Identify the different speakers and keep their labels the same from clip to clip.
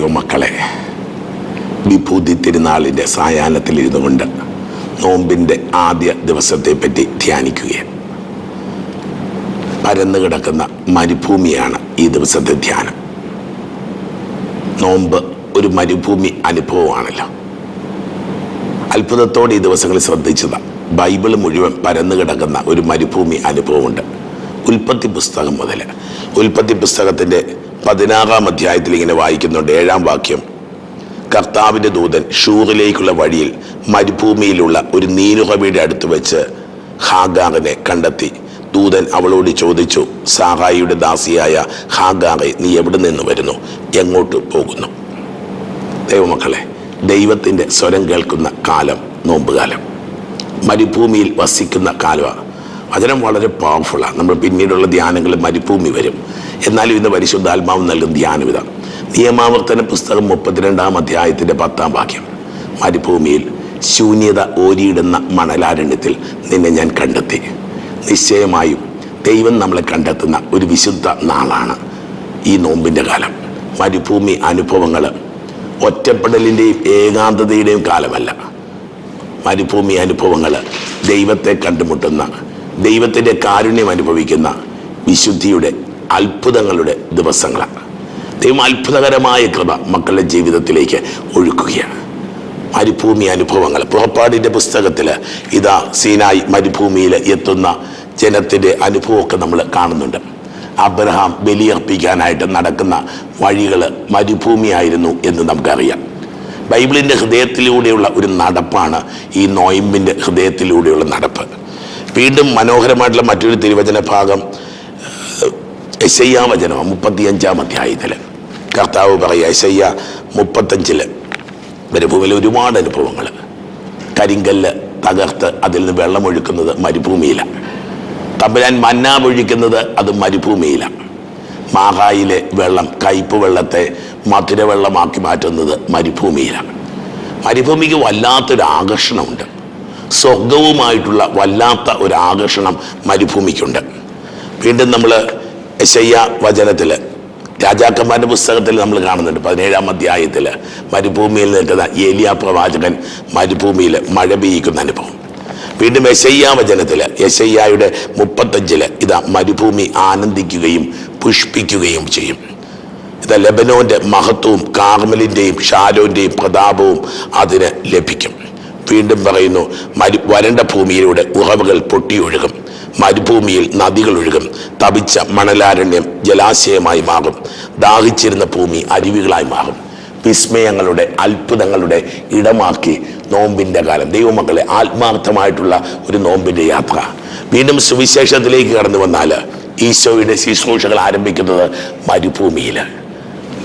Speaker 1: ദൈവമക്കളെ വിഭൂതി തിരുനാളിന്റെ സായാഹ്നത്തിൽ ഇരുന്നുകൊണ്ട് നോമ്പിന്റെ ആദ്യ ദിവസത്തെ പറ്റി ധ്യാനിക്കുകയാണ്. പരന്നു കിടക്കുന്ന മരുഭൂമിയാണ് ഈ ദിവസത്തെ ധ്യാനം. നോമ്പ് ഒരു മരുഭൂമി അനുഭവമാണല്ലോ. അത്ഭുതത്തോടെ ഈ ദിവസങ്ങളിൽ ശ്രദ്ധിച്ചതാണ് ബൈബിൾ മുഴുവൻ പരന്നു കിടക്കുന്ന ഒരു മരുഭൂമി അനുഭവമുണ്ട്. ഉൽപ്പത്തി പുസ്തകം മുതൽ ഉൽപ്പത്തി പുസ്തകത്തിന്റെ പതിനാറാം അധ്യായത്തിൽ ഇങ്ങനെ വായിക്കുന്നുണ്ട് ഏഴാം വാക്യം. കർത്താവിന്റെ ദൂതൻ ഷൂറിലേക്കുള്ള വഴിയിൽ മരുഭൂമിയിലുള്ള ഒരു നീനുഹവയുടെ അടുത്ത് വെച്ച് ഹാഗാറിനെ കണ്ടെത്തി. ദൂതൻ അവളോട് ചോദിച്ചു സാഹായിയുടെ ദാസിയായ ഹാഗാറെ നീ എവിടെ നിന്ന് വരുന്നു? എങ്ങോട്ട് പോകുന്നു? ദൈവമക്കളെ ദൈവത്തിന്റെ സ്വരം കേൾക്കുന്ന കാലം നോമ്പുകാലം. മരുഭൂമിയിൽ വസിക്കുന്ന കാലമാണ് വചനം വളരെ പവർഫുള്ളാണ് നമ്മൾ പിന്നീടുള്ള ധ്യാനങ്ങളിൽ മരുഭൂമി വരും. എന്നാലും ഇന്ന് പരിശുദ്ധാത്മാവ് നൽകുന്ന ധ്യാനം ഇതാണ് നിയമാവർത്തന പുസ്തകം മുപ്പത്തിരണ്ടാം അധ്യായത്തിന്റെ പത്താം വാക്യം. മരുഭൂമിയിൽ ശൂന്യത ഓരിയിടുന്ന മണലാരണ്യത്തിൽ നിന്നെ ഞാൻ കണ്ടെത്തി. നിശ്ചയമായും ദൈവം നമ്മളെ കണ്ടെത്തുന്ന ഒരു വിശുദ്ധ നാളാണ് ഈ നോമ്പിന്റെ കാലം. മരുഭൂമി അനുഭവങ്ങൾ ഒറ്റപ്പെടലിന്റെയും ഏകാന്തതയുടെയും കാലമല്ല. മരുഭൂമി അനുഭവങ്ങൾ ദൈവത്തെ കണ്ടുമുട്ടുന്ന ദൈവത്തിന്റെ കാരുണ്യം അനുഭവിക്കുന്ന വിശുദ്ധിയുടെ അത്ഭുതങ്ങളുടെ ദിവസങ്ങളാണ്. ദൈവം അത്ഭുതകരമായ കൃപ മക്കളുടെ ജീവിതത്തിലേക്ക് ഒഴുക്കുകയാണ്. മരുഭൂമി അനുഭവങ്ങൾ. പുറപ്പാടിന്റെ പുസ്തകത്തിൽ ഇതാ സീനായി മരുഭൂമിയിൽ എത്തുന്ന ജനത്തിന്റെ അനുഭവമൊക്കെ നമ്മൾ കാണുന്നുണ്ട്. അബ്രഹാം ബലിയർപ്പിക്കാനായിട്ട് നടക്കുന്ന വഴികൾ മരുഭൂമിയായിരുന്നു എന്ന് നമുക്കറിയാം. ബൈബിളിന്റെ ഹൃദയത്തിലൂടെയുള്ള ഒരു നടപ്പാണ് ഈ നോയിമ്പിന്റെ ഹൃദയത്തിലൂടെയുള്ള നടപ്പ്. വീണ്ടും മനോഹരമായിട്ടുള്ള മറ്റൊരു തിരുവചന ഭാഗം എസയ്യ വചനം മുപ്പത്തിയഞ്ചാം അധ്യായത്തിൽ കർത്താവ് പറയുക എസയ്യ മുപ്പത്തഞ്ചിൽ മരുഭൂമിയിൽ ഒരുപാട് അനുഭവങ്ങൾ. കരിങ്കല്ല് തകർത്ത് അതിൽ നിന്ന് വെള്ളമൊഴുക്കുന്നത് മരുഭൂമിയിലാണ് തമ്പുരാൻ മന്ന പൊഴിക്കുന്നത് അത് മരുഭൂമിയിലാണ് മാഹായിലെ വെള്ളം കയ്പ് വെള്ളത്തെ മധുര വെള്ളമാക്കി മാറ്റുന്നത് മരുഭൂമിയിലാണ് മരുഭൂമിക്ക് വല്ലാത്തൊരു ആകർഷണമുണ്ട്. സ്വർഗവുമായിട്ടുള്ള വല്ലാത്ത ഒരു ആകർഷണം മരുഭൂമിക്കുണ്ട്. വീണ്ടും നമ്മൾ യശയ്യ വചനത്തിൽ രാജാക്കന്മാരുടെ പുസ്തകത്തിൽ നമ്മൾ കാണുന്നുണ്ട്. പതിനേഴാം അധ്യായത്തിൽ മരുഭൂമിയിൽ നിൽക്കുന്ന ഏലിയ പ്രവാചകൻ മരുഭൂമിയിൽ മഴ പെയ്യിക്കുന്ന അനുഭവം. വീണ്ടും യശയ്യ വചനത്തിൽ യശയ്യായുടെ മുപ്പത്തഞ്ചിൽ ഇതാ മരുഭൂമി ആനന്ദിക്കുകയും പുഷ്പിക്കുകയും ചെയ്യും. ഇതാ ലബനോന്റെ മഹത്വവും കാർമലിന്റെയും ഷാരോന്റെയും പ്രതാപവും അതിന് ലഭിക്കും. വീണ്ടും പറയുന്നു മരു വരണ്ട ഭൂമിയിലൂടെ ഉറവുകൾ പൊട്ടിയൊഴുകും. മരുഭൂമിയിൽ നദികൾ ഒഴുകും. തപിച്ച മണലാരണ്യം ജലാശയമായി മാറും. ദാഹിച്ചിരുന്ന ഭൂമി അരുവികളായി മാറും. വിസ്മയങ്ങളുടെ അത്ഭുതങ്ങളുടെ ഇടമാക്കി നോമ്പിന്റെ കാലം. ദൈവമക്കളെ ആത്മാർത്ഥമായിട്ടുള്ള ഒരു നോമ്പിന്റെ യാത്ര. വീണ്ടും സുവിശേഷത്തിലേക്ക് കടന്നു വന്നാൽ ഈശോയുടെ ശുശ്രൂഷകൾ ആരംഭിക്കുന്നത് മരുഭൂമിയിൽ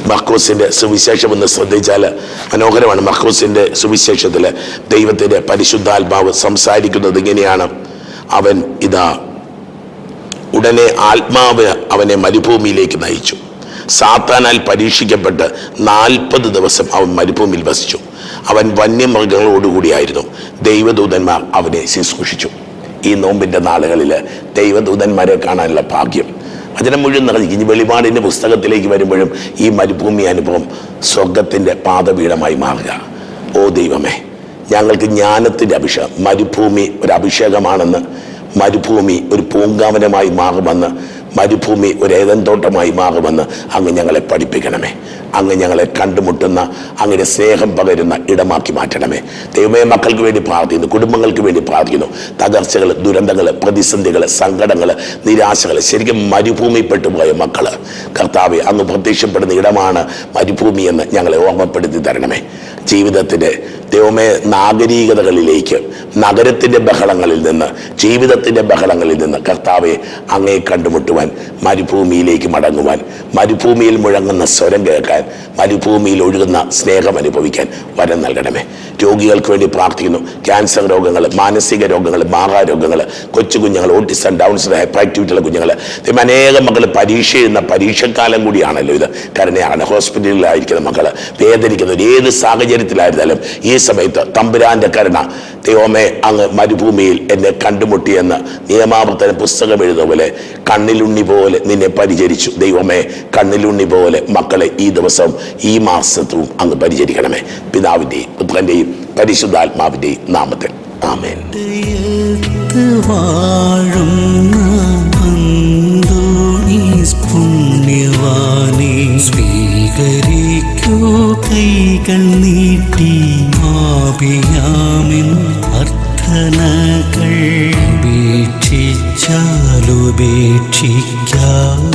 Speaker 1: മർക്കോസിന്റെ സുവിശേഷം എന്ന് ശ്രദ്ധിച്ചാൽ മനോഹരമാണ് മക്രൂസിന്റെ സുവിശേഷത്തിൽ ദൈവത്തിന്റെ പരിശുദ്ധാത്മാവ് സംസാരിക്കുന്നത് ഇങ്ങനെയാണ്. അവൻ ഇതാ ഉടനെ ആത്മാവ് അവനെ മരുഭൂമിയിലേക്ക് നയിച്ചു. സാത്താനാൽ പരീക്ഷിക്കപ്പെട്ട് നാൽപ്പത് ദിവസം അവൻ മരുഭൂമിയിൽ വസിച്ചു. അവൻ വന്യമൃഗങ്ങളോടുകൂടിയായിരുന്നു. ദൈവദൂതന്മാർ അവനെ ശുശ്രൂഷിച്ചു. ഈ നോമ്പിന്റെ നാളുകളിൽ ദൈവദൂതന്മാരെ കാണാനുള്ള ഭാഗ്യം വചനം മുഴുവൻ നിറഞ്ഞു ഇനി വെളിപാടിന്റെ പുസ്തകത്തിലേക്ക് വരുമ്പോഴും ഈ മരുഭൂമി അനുഭവം സ്വർഗത്തിന്റെ പാദപീഠമായി മാറുക. ഓ ദൈവമേ ഞങ്ങൾക്ക് ജ്ഞാനത്തിന്റെ അഭിഷേകം മരുഭൂമി ഒരു അഭിഷേകമാണെന്ന് മരുഭൂമി ഒരു പൂങ്കാവനമായി മാറുമെന്ന് മരുഭൂമി ഒരു ഏതന്തോട്ടമായി മാറുമെന്ന് അങ്ങ് ഞങ്ങളെ പഠിപ്പിക്കണമേ. അങ്ങ് ഞങ്ങളെ കണ്ടുമുട്ടുന്ന അങ്ങനെ സ്നേഹം പകരുന്ന ഇടമാക്കി മാറ്റണമേ. ദൈവമേ മക്കൾക്ക് വേണ്ടി പ്രാർത്ഥിക്കുന്നു കുടുംബങ്ങൾക്ക് വേണ്ടി പ്രാർത്ഥിക്കുന്നു. തകർച്ചകൾ ദുരന്തങ്ങൾ പ്രതിസന്ധികൾ സങ്കടങ്ങൾ നിരാശകൾ ശരിക്കും മരുഭൂമിപ്പെട്ടു പോയ മക്കൾ കർത്താവെ അങ്ങ് പ്രത്യക്ഷപ്പെടുന്ന ഇടമാണ് മരുഭൂമി എന്ന് ഞങ്ങളെ ഓർമ്മപ്പെടുത്തി തരണമേ. ജീവിതത്തിന്റെ ദൈവമേ നാഗരീകതകളിലേക്ക് നഗരത്തിന്റെ ബഹളങ്ങളിൽ നിന്ന് ജീവിതത്തിന്റെ ബഹളങ്ങളിൽ നിന്ന് കർത്താവെ അങ്ങേ കണ്ടുമുട്ടുവാൻ മരുഭൂമിയിലേക്ക് മടങ്ങുവാൻ മരുഭൂമിയിൽ മുഴങ്ങുന്ന സ്വരം കേൾക്കാൻ മരുഭൂമിയിൽ ഒഴുകുന്ന സ്നേഹം അനുഭവിക്കാൻ വരം നൽകണമേ. രോഗികൾക്ക് വേണ്ടി പ്രാർത്ഥിക്കുന്നു. ക്യാൻസർ രോഗങ്ങൾ മാനസിക രോഗങ്ങൾ മാഹാരോഗങ്ങൾ കൊച്ചു കുഞ്ഞുങ്ങൾ ഓട്ടിസം ഡൗൺസ് ഹൈപ്പറാക്ടിവിറ്റിയുള്ള കുഞ്ഞുങ്ങൾ അനേകം മക്കൾ പരീക്ഷ എഴുതുന്ന പരീക്ഷക്കാലം കൂടിയാണല്ലോ ഇത്. കരുണയാണ്. ഹോസ്പിറ്റലിലായിരിക്കുന്ന മക്കൾ വേദനിക്കുന്ന ഏത് സാഹചര്യത്തിലായിരുന്നാലും ഈ സമയത്ത് തമ്പുരാന്റെ കരുണ ദൈവമേ അങ്ങ് മരുഭൂമിയിൽ എന്നെ കണ്ടുമുട്ടിയെന്ന് നിയമാവർത്തന പുസ്തകം എഴുതുന്ന പോലെ കണ്ണിലുണ്ണി പോലെ നിന്നെ പരിചരിച്ചു. ദൈവമേ കണ്ണിലുണ്ണി പോലെ മക്കളെ ഈ ദിവസം ഈ മാസത്തും അങ്ങ് പരിചരിക്കണമേ. പിതാവിന്റെയും പുത്രന്റെയും പരിശുദ്ധാത്മാവിന്റെയും നാമത്തിൽ. ആമേൻ.
Speaker 2: ഹൃദയത്ത് മാപിയാമിൻ അർത്ഥനകൾ ഉപേക്ഷിച്ചാലുപേക്ഷിക്കാതെ